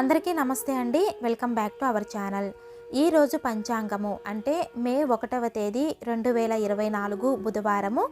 అందరికీ నమస్తే అండి. Welcome back to our channel. ఈరోజు పంచాంగము అంటే మే ఒకటవ తేదీ రెండు వేల ఇరవై నాలుగు బుధవారము.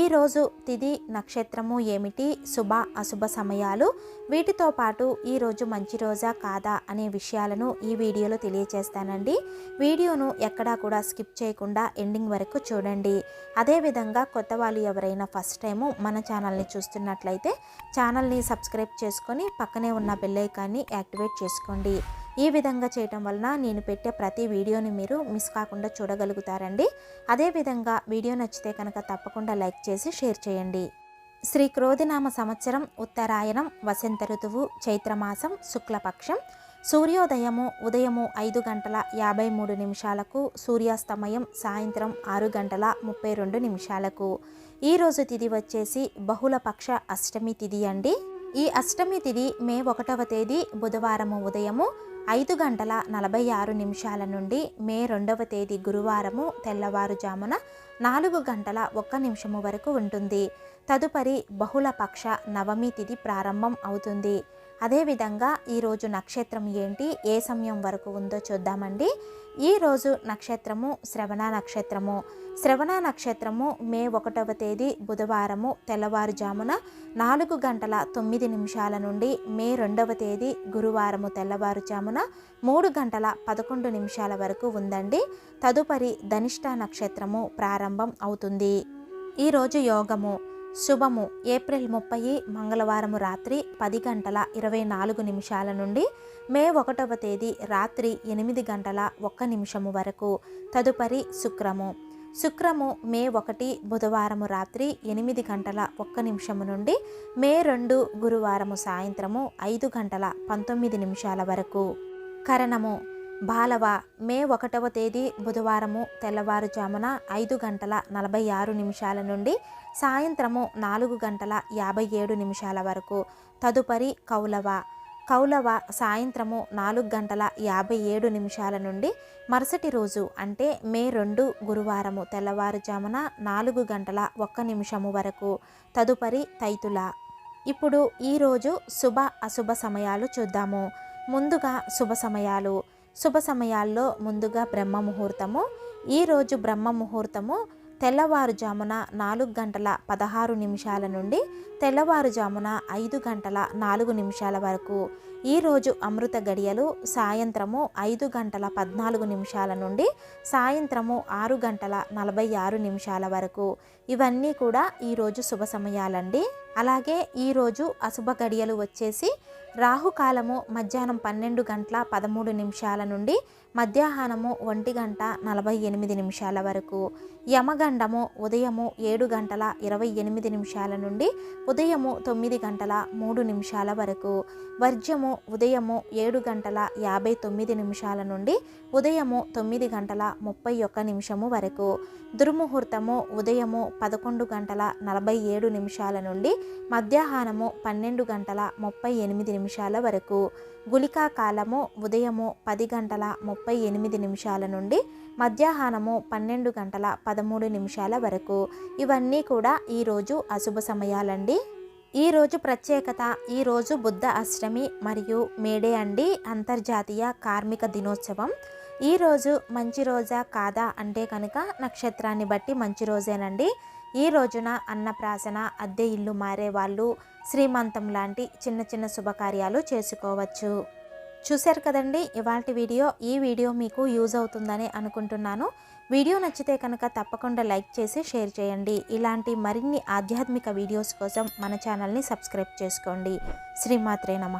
ఈరోజు తిది నక్షత్రము ఏమిటి శుభ అశుభ సమయాలు వీటితో పాటు ఈరోజు మంచి రోజా కాదా అనే విషయాలను ఈ వీడియోలో తెలియచేస్తానండి. వీడియోను ఎక్కడా కూడా స్కిప్ చేయకుండా ఎండింగ్ వరకు చూడండి. అదేవిధంగా కొత్త వాళ్ళు ఎవరైనా ఫస్ట్ టైము మన ఛానల్ని చూస్తున్నట్లయితే ఛానల్ని సబ్స్క్రైబ్ చేసుకొని పక్కనే ఉన్న బెల్లైకాన్ని యాక్టివేట్ చేసుకోండి. ఈ విధంగా చేయటం వలన నేను పెట్టే ప్రతి వీడియోని మీరు మిస్ కాకుండా చూడగలుగుతారండి. అదేవిధంగా వీడియో నచ్చితే కనుక తప్పకుండా లైక్ చేసి షేర్ చేయండి. శ్రీ క్రోధినామ సంవత్సరం ఉత్తరాయణం వసంత ఋతువు చైత్రమాసం శుక్లపక్షం. సూర్యోదయము ఉదయము ఐదు గంటల యాభై మూడు నిమిషాలకు సూర్యాస్తమయం సాయంత్రం ఆరు గంటల ముప్పై రెండు నిమిషాలకు. ఈరోజు తిథి వచ్చేసి బహుళపక్ష అష్టమి తిథి అండి. ఈ అష్టమి తిథి మే ఒకటవ తేదీ బుధవారము ఉదయము ఐదు గంటల నలభై ఆరు నిమిషాల నుండి మే రెండవ తేదీ గురువారము తెల్లవారుజామున నాలుగు గంటల ఒక్క నిమిషము వరకు ఉంటుంది. తదుపరి బహుళపక్ష నవమి తిథి ప్రారంభం అవుతుంది. అదేవిధంగా ఈరోజు నక్షత్రం ఏంటి? ఏ సమయం వరకు ఉందో చూద్దామండి. ఈరోజు నక్షత్రము శ్రవణ నక్షత్రము. శ్రవణ నక్షత్రము మే ఒకటవ తేదీ బుధవారము తెల్లవారుజామున నాలుగు గంటల తొమ్మిది నిమిషాల నుండి మే రెండవ తేదీ గురువారము తెల్లవారుజామున మూడు గంటల పదకొండు నిమిషాల వరకు ఉందండి. తదుపరి ధనిష్ట నక్షత్రము ప్రారంభం అవుతుంది. ఈరోజు యోగము. శుభము. ఏప్రిల్ ముప్పై మంగళవారము రాత్రి పది గంటల ఇరవై నాలుగు నిమిషాల నుండి మే ఒకటవ తేదీ రాత్రి ఎనిమిది గంటల ఒక్క నిమిషము వరకు. తదుపరి శుక్రము. శుక్రము మే ఒకటి బుధవారము రాత్రి ఎనిమిది గంటల ఒక్క నిమిషము నుండి మే రెండు గురువారము సాయంత్రము ఐదు గంటల పంతొమ్మిది నిమిషాల వరకు. కరణము. బాలవ మే ఒకటవ తేదీ బుధవారము తెల్లవారుజామున ఐదు గంటల నలభై ఆరు నిమిషాల నుండి సాయంత్రము నాలుగు గంటల యాభై ఏడు నిమిషాల వరకు. తదుపరి కౌలవ. కౌలవ సాయంత్రము నాలుగు గంటల యాభై ఏడు నిమిషాల నుండి మరుసటి రోజు అంటే మే రెండు గురువారము తెల్లవారుజామున నాలుగు గంటల ఒక్క నిమిషము వరకు. తదుపరి తైతుల. ఇప్పుడు ఈరోజు శుభ అశుభ సమయాలు చూద్దాము. ముందుగా శుభ సమయాలు. శుభ సమయాల్లో ముందుగా బ్రహ్మ ముహూర్తము. ఈరోజు బ్రహ్మ ముహూర్తము తెల్లవారుజామున నాలుగు గంటల పదహారు నిమిషాల నుండి తెల్లవారుజామున ఐదు గంటల నాలుగు నిమిషాల వరకు. ఈరోజు అమృత గడియలు సాయంత్రము ఐదు గంటల పద్నాలుగు నిమిషాల నుండి సాయంత్రము ఆరు గంటల నలభై ఆరు నిమిషాల వరకు. ఇవన్నీ కూడా ఈరోజు శుభ సమయాలండి. అలాగే ఈరోజు అశుభ గడియలు వచ్చేసి రాహుకాలము మధ్యాహ్నం పన్నెండు గంటల పదమూడు నిమిషాల నుండి మధ్యాహ్నము ఒంటి గంట నలభై ఎనిమిది నిమిషాల వరకు. యమగండము ఉదయము ఏడు గంటల ఇరవై ఎనిమిది నిమిషాల నుండి ఉదయము తొమ్మిది గంటల మూడు నిమిషాల వరకు. వర్జ్యము ఉదయము ఏడు గంటల యాభై తొమ్మిది నిమిషాల నుండి ఉదయము తొమ్మిది గంటల ముప్పై ఒక్క నిమిషము వరకు. దుర్ముహూర్తము ఉదయము పదకొండు గంటల నలభై ఏడు నిమిషాల నుండి మధ్యాహ్నము పన్నెండు గంటల ముప్పై ఎనిమిది నిమిషాల వరకు. గులికా కాలము ఉదయము పది గంటల ముప్పై ఎనిమిది నిమిషాల నుండి మధ్యాహ్నము పన్నెండు గంటల పదమూడు నిమిషాల వరకు. ఇవన్నీ కూడా ఈరోజు అశుభ సమయాలండి. ఈరోజు ప్రత్యేకత ఈరోజు బుద్ధ అష్టమి మరియు మేడే అండి అంతర్జాతీయ కార్మిక దినోత్సవం. ఈరోజు మంచి రోజా కాదా అంటే కనుక నక్షత్రాన్ని బట్టి మంచి రోజేనండి. ఈ రోజున అన్నప్రాసన అద్దె ఇల్లు మారే వాళ్ళు శ్రీమంతం లాంటి చిన్న చిన్న శుభకార్యాలు చేసుకోవచ్చు. చూశారు కదండి ఇవాళ వీడియో ఈ వీడియో మీకు యూజ్ అవుతుందని అనుకుంటున్నాను. వీడియో నచ్చితే కనుక తప్పకుండా లైక్ చేసి షేర్ చేయండి. ఇలాంటి మరిన్ని ఆధ్యాత్మిక వీడియోస్ కోసం మన ఛానల్ని సబ్స్క్రైబ్ చేసుకోండి. శ్రీమాత్రే నమ.